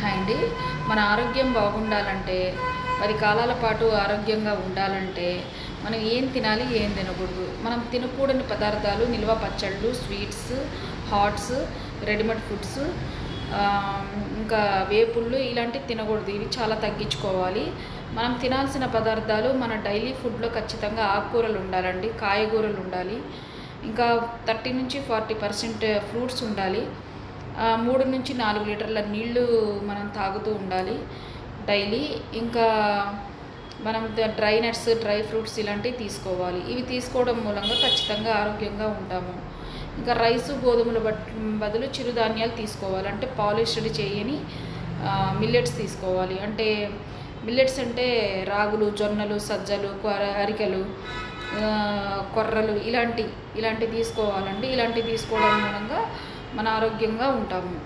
Hi అండి. మన ఆరోగ్యం బాగుండాలంటే పది కాలాల పాటు ఆరోగ్యంగా ఉండాలంటే మనం ఏం తినాలి ఏం తినకూడదు. మనం తినకూడని పదార్థాలు నిల్వ పచ్చళ్ళు స్వీట్స్ హాట్స్ రెడీమేడ్ ఫుడ్స్ ఇంకా వేపుళ్ళు ఇలాంటివి తినకూడదు. ఇవి చాలా తగ్గించుకోవాలి. మనం తినాల్సిన పదార్థాలు మన డైలీ ఫుడ్లో ఖచ్చితంగా ఆకుకూరలు ఉండాలండి కాయగూరలు ఉండాలి. ఇంకా థర్టీ నుంచి ఫార్టీ పర్సెంట్ ఫ్రూట్స్ ఉండాలి. మూడు నుంచి నాలుగు లీటర్ల నీళ్ళు మనం తాగుతూ ఉండాలి డైలీ. ఇంకా మనం డ్రై నట్స్ డ్రై ఫ్రూట్స్ ఇలాంటివి తీసుకోవాలి. ఇవి తీసుకోవడం మూలంగా ఖచ్చితంగా ఆరోగ్యంగా ఉంటాము. ఇంకా రైసు గోధుమల బట్ బదులు చిరుధాన్యాలు తీసుకోవాలి. అంటే పాలిష్డ్ చేయని మిల్లెట్స్ తీసుకోవాలి. అంటే మిల్లెట్స్ అంటే రాగులు జొన్నలు సజ్జలు కొర- అరికెలు కొర్రలు ఇలాంటి ఇలాంటివి తీసుకోవాలండి. ఇలాంటివి తీసుకోవడం మూలంగా మన ఆరోగ్యంగా ఉంటాము.